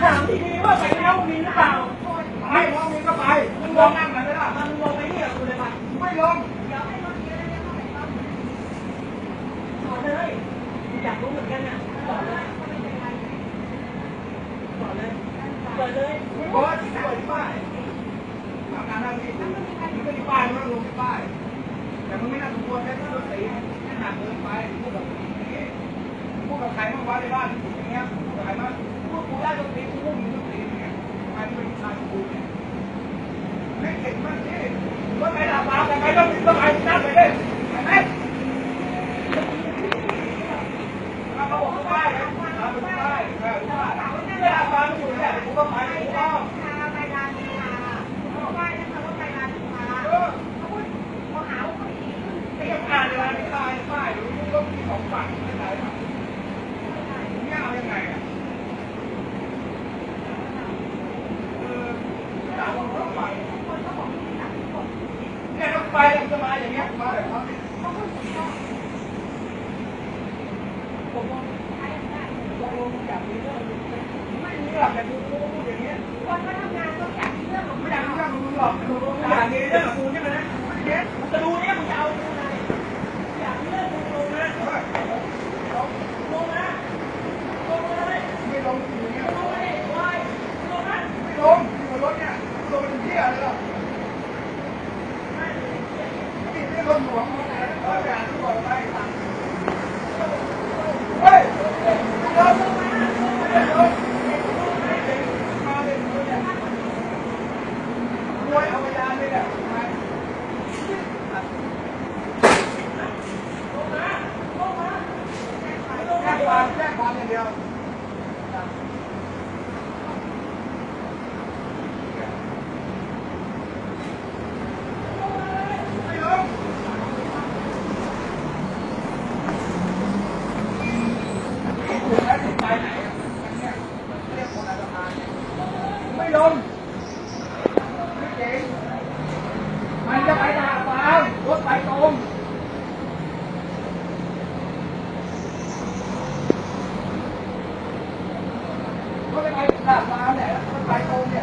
แล้วมีหรือเปล่าไม่มองมีก็ไปมึงลองนั่งกันไหมล่ะมันลงไปนี่กับกูเลยป่ะไม่ลงต่อเลยอยากรู้เหมือนกันน่ะต่อเลยต่อเลยต่อเลยโอ้ยเปิดป้ายทำงานนั่งนี่มึงก็มีป้ายมึงลงที่ป้ายแต่มึงไม่น่าสมควรใช้เครื่องดนตรีให้หนักเกินไปพูดกับผู้หญิงอย่างนี้พูดกับใครบ้างวะในบ้านอย่างเงี้ยพูดกับใครบ้าง พูดกูได้ดนตรีกูก็มีดนตรีอย่างเงี้ยทำไมมึงเป็นผู้ชายของกูเนี่ยไม่เก่งมากที่ว่าไฟดับฟ้าแต่ไงต้องต้องไปนั่งไปเลยเห็นไหมเขาบอกเขาไป้ายนะป้าไป้ายเออป้ายเวลาฟ้ามันอยู่เนี่ยกูก็ไปกูก็เออ ไอ้ยังอ่านเวลาที่ตายป้ายรู้ว่ามีสองฝั่งไม่ได้ฝั่งเนี่ยเอายังไงอะเออถามว่าเขาไปเนี่ยต้องไปแล้วจะมาอย่างเงี้ยมาแบบเขาเนี่ยผมว่าต กลงอยากมีเรื่องไม่มีหรอกแต่กูรู้ว่าพูดอย่างเงี้ยไม่อยากมีเรื่องกับมึงหรอกอยากมีเรื่องกับกูใช่ไหมนะเนี้ยจะดูเนี่ยมึงจะเอาดูไหนอยากเลิกมึงลงนะลงนะลงเลยไม่ลงอยู่เนี่ยลงเลยลอยลงนะไม่ลงอยู่บนรถเนี่ยลงเป็นเที่ยเลยหรอนี่ไม่ลงหลวงเลยนะเขา ความแจ้งความอย่างเดียวไม่ลง làm ra để tay tôi nè